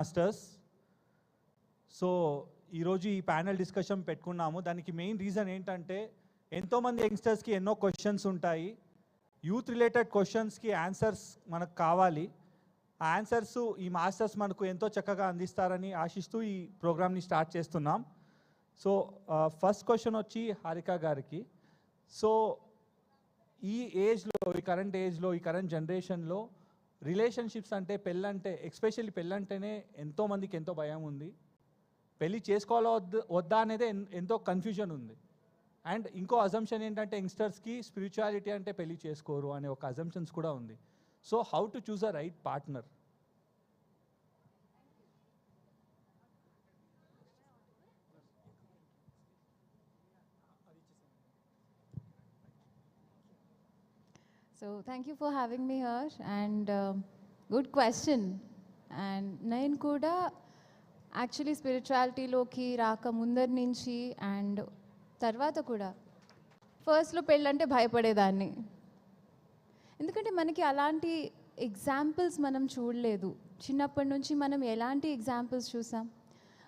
Masters. So ఈరోజు ఈ panel discussion పెట్టుకున్నాము. దానికి మెయిన్ రీజన్ ఏంటంటే ఎంతోమంది యంగ్స్టర్స్కి ఎన్నో క్వశ్చన్స్ ఉంటాయి. యూత్ రిలేటెడ్ క్వశ్చన్స్కి ఆన్సర్స్ మనకు కావాలి. ఆ ఆన్సర్స్ ఈ మాస్టర్స్ మనకు ఎంతో చక్కగా అందిస్తారని ఆశిస్తూ ఈ ప్రోగ్రామ్ని స్టార్ట్ చేస్తున్నాం. సో ఫస్ట్ క్వశ్చన్ వచ్చి హారిక గారికి. సో ఈ ఏజ్లో ఈ కరెంట్ ఏజ్లో ఈ కరెంట్ జనరేషన్లో రిలేషన్షిప్స్ అంటే పెళ్ళంటే ఎక్స్పెషల్లీ పెళ్ళంటేనే ఎంతోమందికి ఎంతో భయం ఉంది. పెళ్ళి చేసుకోవాలా వద్ద వద్దా అనేది ఎంతో కన్ఫ్యూజన్ ఉంది. అండ్ ఇంకో అజంప్షన్ ఏంటంటే యంగ్స్టర్స్కి స్పిరిచువాలిటీ అంటే పెళ్ళి చేసుకోరు అనే ఒక అజంప్షన్స్ కూడా ఉంది. So how to choose a right partner So thank you for having me here and uh, good question. And నేను కూడా యాక్చువల్లీ స్పిరిచువాలిటీలోకి రాక ముందరి నుంచి అండ్ తర్వాత కూడా ఫస్ట్లో పెళ్ళంటే భయపడేదాన్ని. ఎందుకంటే మనకి అలాంటి ఎగ్జాంపుల్స్ మనం చూడలేదు. చిన్నప్పటి నుంచి మనం ఎలాంటి ఎగ్జాంపుల్స్ చూసాం?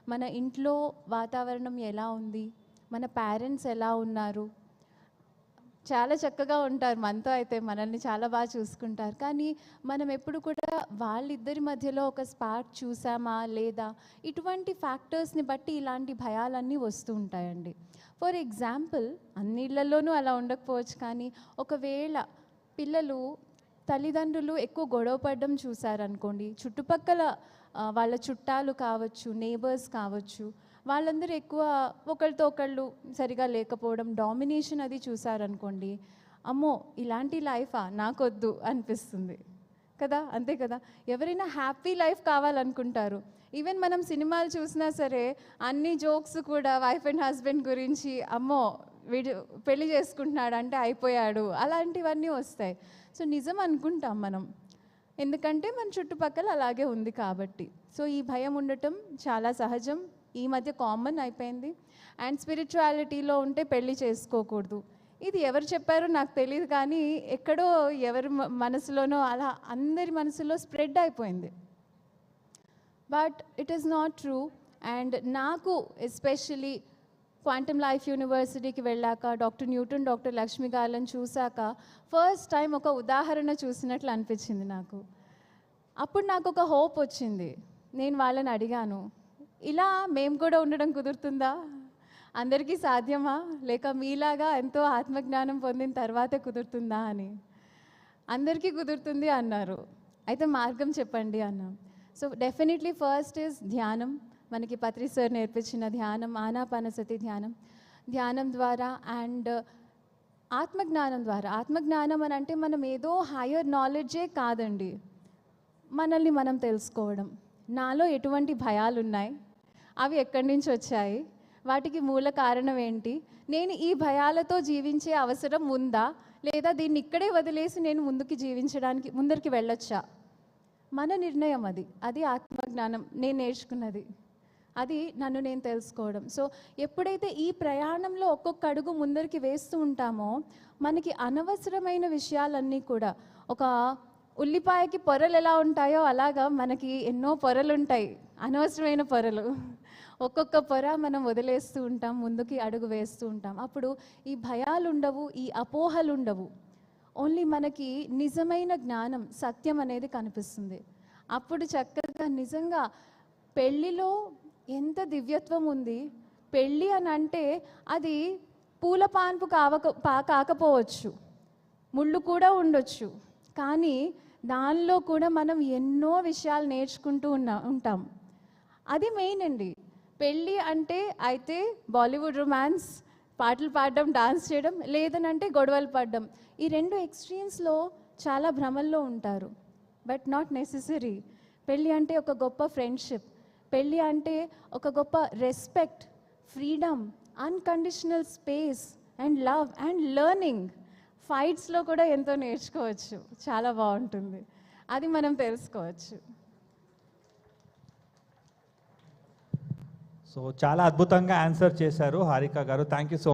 మన ఇంట్లో వాతావరణం ఎలా ఉంది? మన పేరెంట్స్ ఎలా ఉన్నారు? చాలా చక్కగా ఉంటారు మనతో అయితే మనల్ని చాలా బాగా చూసుకుంటారు. కానీ మనం ఎప్పుడు కూడా వాళ్ళిద్దరి మధ్యలో ఒక స్పార్క్ చూసామా లేదా? ఇటువంటి ఫ్యాక్టర్స్ని బట్టి ఇలాంటి భయాలన్నీ వస్తూ ఉంటాయండి. ఫర్ ఎగ్జాంపుల్ అన్నిళ్ళలోనూ అలా ఉండకపోవచ్చు కానీ ఒకవేళ పిల్లలు తల్లిదండ్రులు ఎక్కువ గొడవ పడడం చూసారనుకోండి చుట్టుపక్కల వాళ్ళ చుట్టాలు కావచ్చు నేబర్స్ కావచ్చు వాళ్ళందరూ ఎక్కువ ఒకరితో ఒకళ్ళు సరిగా లేకపోవడం డామినేషన్ అది చూసారనుకోండి అమ్మో ఇలాంటి లైఫా? నాకొద్దు అనిపిస్తుంది. కదా? అంతే కదా? ఎవరైనా హ్యాపీ లైఫ్ కావాలనుకుంటారు. ఈవెన్ మనం సినిమాలు చూసినా సరే అన్ని జోక్స్ కూడా వైఫ్ అండ్ హస్బెండ్ గురించి అమ్మో వీడు పెళ్ళి చేసుకుంటున్నాడు అంటే అయిపోయాడు అలాంటివన్నీ వస్తాయి. సో నిజం అనుకుంటాం మనం. ఎందుకంటే మన చుట్టుపక్కల అలాగే ఉంది కాబట్టి. సో ఈ భయం ఉండటం చాలా సహజం. ఈ మధ్య కామన్ అయిపోయింది. అండ్ స్పిరిచువాలిటీలో ఉంటే పెళ్ళి చేసుకోకూడదు. ఇది ఎవరు చెప్పారో నాకు తెలియదు కానీ ఎక్కడో ఎవరి మనసులోనో అలా అందరి మనసులో స్ప్రెడ్ అయిపోయింది. But it is not true. And నాకు ఎస్పెషలీ క్వాంటమ్ లైఫ్ యూనివర్సిటీకి వెళ్ళాక డాక్టర్ న్యూటన్ డాక్టర్ లక్ష్మి గార్లను చూశాక ఫస్ట్ టైం ఒక ఉదాహరణ చూసినట్లు అనిపించింది నాకు. అప్పుడు నాకు ఒక హోప్ వచ్చింది. నేను వాళ్ళని అడిగాను ఇలా మేము కూడా ఉండడం కుదురుతుందా? అందరికీ సాధ్యమా? లేక మీలాగా ఎంతో ఆత్మజ్ఞానం పొందిన తర్వాతే కుదురుతుందా అని. అందరికీ కుదురుతుంది అన్నారు. అయితే మార్గం చెప్పండి అన్నాం. సో డెఫినెట్లీ ఫస్ట్ ఈజ్ ధ్యానం. మనకి పత్రి సార్ నేర్పించిన ధ్యానం ఆనాపానసతి ధ్యానం. ధ్యానం ద్వారా అండ్ ఆత్మజ్ఞానం ద్వారా. ఆత్మజ్ఞానం అని అంటే మనం ఏదో హయ్యర్ నాలెడ్జే కాదండి. మనల్ని మనం తెలుసుకోవడం. నాలో ఎటువంటి భయాలు ఉన్నాయి అవి ఎక్కడి నుంచి వచ్చాయి? వాటికి మూల కారణం ఏంటి? నేను ఈ భయాలతో జీవించే అవసరం ఉందా? లేదా దీన్ని ఇక్కడే వదిలేసి నేను ముందుకు జీవించడానికి ముందరికి వెళ్ళొచ్చా? మన నిర్ణయం అది. అది ఆత్మజ్ఞానం. నేను నేర్చుకున్నది. అది నన్ను నేను తెలుసుకోవడం. సో ఎప్పుడైతే ఈ ప్రయాణంలో ఒక్కొక్క అడుగు ముందరికి వేస్తూ ఉంటామో మనకి అనవసరమైన విషయాలన్నీ కూడా ఒక ఉల్లిపాయకి పొరలు ఎలా ఉంటాయో అలాగా మనకి ఎన్నో పొరలు ఉంటాయి. అనవసరమైన పొరలు. ఒక్కొక్క పొర మనం వదిలేస్తూ ఉంటాం ముందుకి అడుగు వేస్తూ ఉంటాం. అప్పుడు ఈ భయాలు ఉండవు ఈ అపోహలు ఉండవు ఓన్లీ మనకి నిజమైన జ్ఞానం సత్యం అనేది కనిపిస్తుంది. అప్పుడు చక్కగా నిజంగా పెళ్ళిలో ఎంత దివ్యత్వం ఉంది. పెళ్ళి అని అంటే అది పూల పాన్పు కావక పా కాకపోవచ్చు. ముళ్ళు కూడా ఉండొచ్చు. కానీ దానిలో కూడా మనం ఎన్నో విషయాలు నేర్చుకుంటూ ఉన్నా ఉంటాం. అది మెయిన్ అండి. పెళ్ళి అంటే అయితే బాలీవుడ్ రొమాన్స్ పాటలు పాడడం డాన్స్ చేయడం లేదనంటే గొడవలు పడడం. ఈ రెండు ఎక్స్ట్రీమ్స్లో చాలా భ్రమల్లో ఉంటారు. బట్ నాట్ నెసెసరీ పెళ్ళి అంటే ఒక గొప్ప ఫ్రెండ్షిప్ పెళ్ళి అంటే ఒక గొప్ప respect freedom unconditional space and love and learning ఫైట్స్లో కూడా ఎంతో నేర్చుకోవచ్చు. చాలా బాగుంటుంది. అది మనం తెలుసుకోవచ్చు. సో చాలా అద్భుతంగా ఆన్సర్ చేశారు హారిక గారు. Thank you so